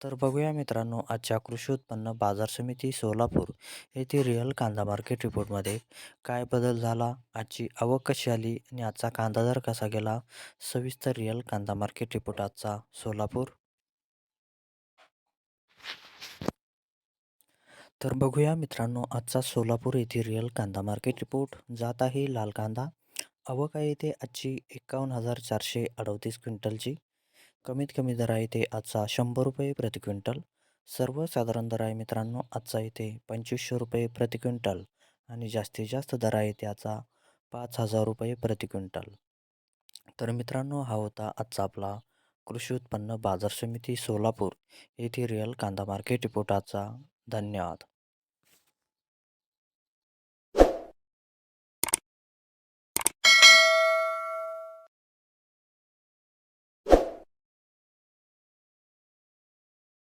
तर बघूया मित्रांनो आजच्या कृषी उत्पन्न बाजार समिती सोलापूर येथे रिअल कांदा मार्केट रिपोर्टमध्ये काय बदल झाला आजची आवक कशी आली आणि आजचा कांदा दर कसा गेला सविस्तर रिअल कांदा मार्केट रिपोर्ट आजचा सोलापूर. तर बघूया मित्रांनो आजचा सोलापूर येथे रिअल कांदा मार्केट रिपोर्ट. जात आहे लाल कांदा. आवक आहे येथे आजची एकावन्न हजार चारशे अडतीस क्विंटलची. कमीत कमी दर आहे ते आजचा शंभर रुपये प्रति क्विंटल. सर्वसाधारण दर आहे मित्रांनो आजचा इथे पंचवीसशे रुपये प्रति क्विंटल आणि जास्तीत जास्त दर आहे त्याचा पाच हजार रुपये प्रति क्विंटल. तर मित्रांनो हा होता आजचा आपला कृषी उत्पन्न बाजार समिती सोलापूर येथे रिअल कांदा मार्केट रिपोर्टाचा धन्यवाद.